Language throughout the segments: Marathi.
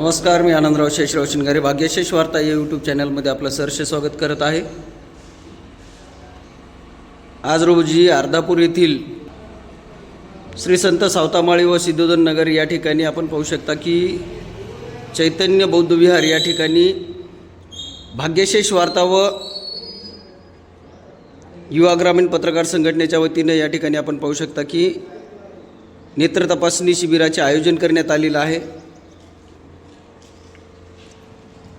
नमस्कार मी आनंदराव शेषराव शिंगारे भाग्यशेष वार्ता या यूट्यूब चॅनलमध्ये आपलं सरसे स्वागत करत आहे. आज रोजी अर्धापूर येथील श्री संत सावतामाळी व सिद्धोदन नगर या ठिकाणी आपण पाहू शकता की चैतन्य बौद्ध विहार या ठिकाणी भाग्यशेष वार्ता व युवा ग्रामीण पत्रकार संघटनेच्या वतीनं या ठिकाणी आपण पाहू शकता की नेत्र तपासणी शिबिराचे आयोजन करण्यात आलेलं आहे.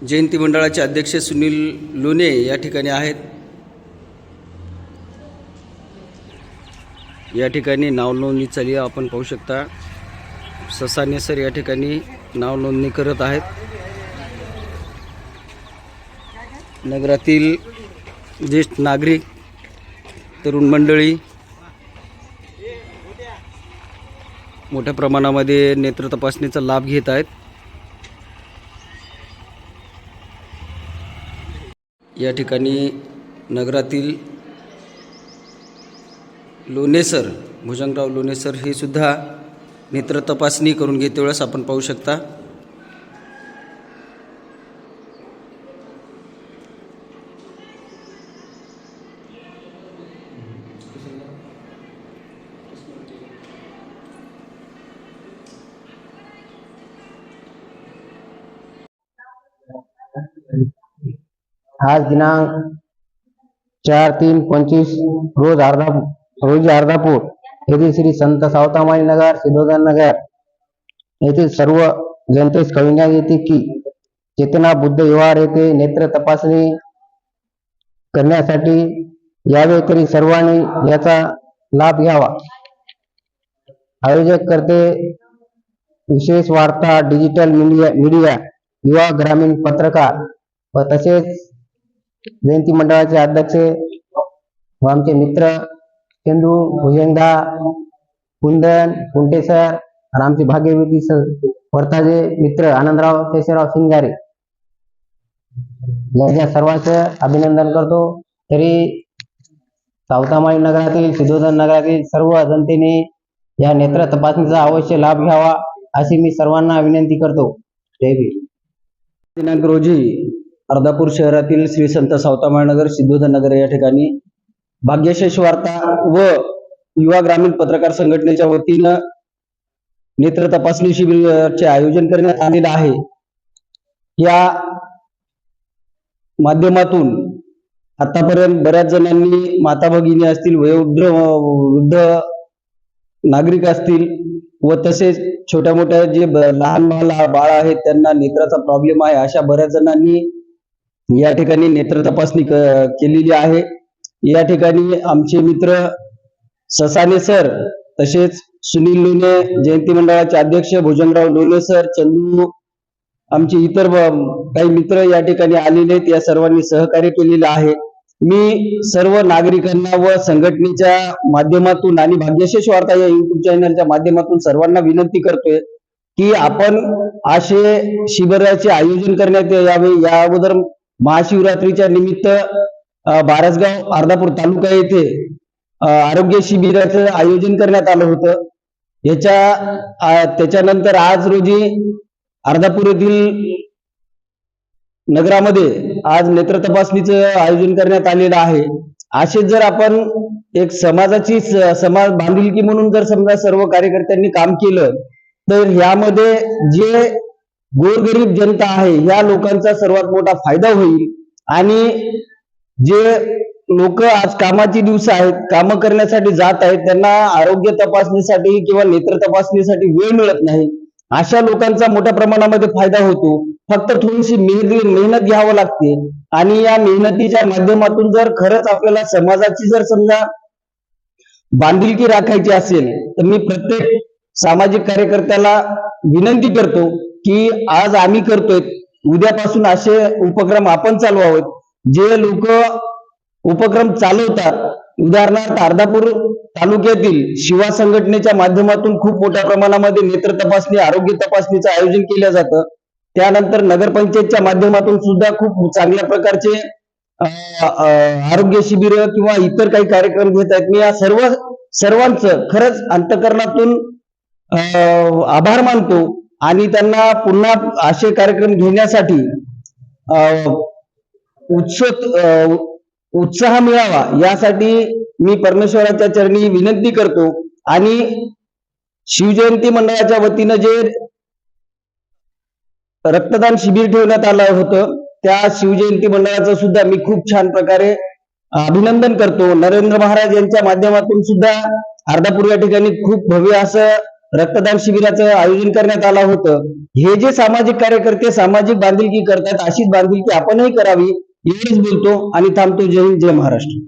जयंती मंडळाचे अध्यक्ष सुनील लोणे या ठिकाणी आहेत. या ठिकाणी नाव नोंदणी चालली आपण पाहू शकता. ससाने सर या ठिकाणी नाव नोंदणी करत आहेत. नगरातील ज्येष्ठ नागरिक तरुण मंडळी मोठ्या प्रमाणामध्ये नेत्र तपासणीचा लाभ घेत आहेत. या ठिकाणी नगरातील लोणेसर भुजंगराव लोणेसर हे सुद्धा नेत्र तपासणी करून घेते वेळेस आपण पाहू शकता. आज दिनांक चार तीन पंचवीस रोज अर्धा रोजी अर्धापूर येथील श्री संत सावतामाई नगर सिद्धोदन नगर येथील सर्व जनतेस कळविण्यात येते की चेतना बुद्ध व्यवहार येथे नेत्र तपासणी करण्यासाठी यावे तरी सर्वांनी याचा लाभ घ्यावा. आयोजक करते विशेष वार्ता डिजिटल मीडिया मीडिया युवा ग्रामीण पत्रकार व तसेच जयंती मंडळाचे अध्यक्ष व आमचे मित्र चंदू भुजंगदा कुंदन कुंटेसर आणि आमचे भाग्यवती वर्ताचे मित्र आनंदराव केशवराव सिंगारे यांच्या सर्वांचं अभिनंदन करतो तरी सावतामाळी नगरातील सिद्धोदन नगरातील सर्व जनतेने या नेत्र तपासणीचा अवश्य लाभ घ्यावा अशी मी सर्वांना विनंती करतो. जय दिनांक रोजी अर्धापूर शहरातील श्री संत सावतामाळनगर सिद्धोधनगर या ठिकाणी भाग्यशेष वार्ता व युवा ग्रामीण पत्रकार संघटनेच्या वतीनं नेत्र तपासणी शिबिराचे आयोजन करण्यात आलेलं आहे. या माध्यमातून आतापर्यंत बऱ्याच जणांनी माता भगिनी असतील वयोवृद्ध वृद्ध नागरिक असतील व तसेच छोट्या मोठ्या जे लहान बाळ आहेत त्यांना नेत्राचा प्रॉब्लेम आहे अशा बऱ्याच जणांनी या ठिकाणी नेत्र तपासणी केलेली आहे. या ठिकाणी आमचे मित्र ससाने सर तसेच सुनील लोणे जयंती मंडळाचे अध्यक्ष भुजंगराव लोणे सर चंदू आमचे इतर काही मित्र या ठिकाणी आलेले आहेत. या सर्वांनी सहकार्य केलेलं आहे. मी सर्व नागरिकांना व संघटनेच्या माध्यमातून आणि भाग्यशेष वार्ता या युट्यूब चॅनलच्या माध्यमातून सर्वांना विनंती करतोय की आपण असे शिबिराचे आयोजन करण्यात यावे. या अगोदर महाशिवरात्रीच्या निमित्त बारसगाव अर्धापूर तालुका येथे आरोग्य शिबिराचं आयोजन करण्यात आलं होतं. याच्या त्याच्यानंतर आज रोजी अर्धापूर येथील नगरामध्ये आज नेत्र तपासणीचं आयोजन करण्यात आलेलं आहे. असे जर आपण एक समाजाची समाज बांधिलकी म्हणून जर समजा सर्व कार्यकर्त्यांनी काम केलं तर यामध्ये जे गोरगरीब जनता आहे या लोकांचा सर्वात मोठा फायदा होईल. आणि जे लोक आज कामाची दिवस आहेत काम करण्यासाठी जात आहेत त्यांना आरोग्य तपासणीसाठी किंवा नेत्र तपासणीसाठी वेळ मिळत नाही. अशा लोकांचा मोठ्या प्रमाणामध्ये फायदा होतो. फक्त थोडीशी मेहनत मेहनत घ्यावं लागते. आणि या मेहनतीच्या माध्यमातून जर खरंच आपल्याला समाजाची जर समजा बांधिलकी राखायची असेल तर मी प्रत्येक सामाजिक कार्यकर्त्याला विनंती करतो की आज आम्ही करतोय. उद्यापासून असे उपक्रम आपण चालवावेत. जे लोक उपक्रम चालवतात उदाहरणार्थ अर्धापूर तालुक्यातील शिवा संघटनेच्या माध्यमातून खूप मोठ्या प्रमाणामध्ये नेत्र तपासणी आरोग्य तपासणीचं आयोजन केलं जातं. त्यानंतर नगरपंचायतच्या माध्यमातून सुद्धा खूप चांगल्या प्रकारचे आरोग्य शिबिर किंवा इतर काही कार्यक्रम घेत आहेत. मी या सर्व सर्वांचं खरंच अंतकरणातून अं, आभार मानतो. आणि त्यांना पुन्हा असे कार्यक्रम घेण्यासाठी अं, उत्सुक अं, उत्साह मिळावा यासाठी मी परमेश्वराच्या चरणी विनंती करतो. आणि शिवजयंती मंडळाच्या वतीनं जे रक्तदान शिबिर ठेवण्यात आलं होतं त्या शिवजयंती मंडळाचं सुद्धा मी खूप छान प्रकारे अभिनंदन करतो. नरेंद्र महाराज यांच्या माध्यमातून सुद्धा अर्धापूर या ठिकाणी खूप भव्य असं रक्तदान शिबिराचं आयोजन करण्यात आलं होतं. हे जे सामाजिक कार्यकर्ते सामाजिक बांधिलकी करतात अशीच बांधिलकी आपणही करावी एवढीच बोलतो आणि थांबतो. जय हिंद जय महाराष्ट्र.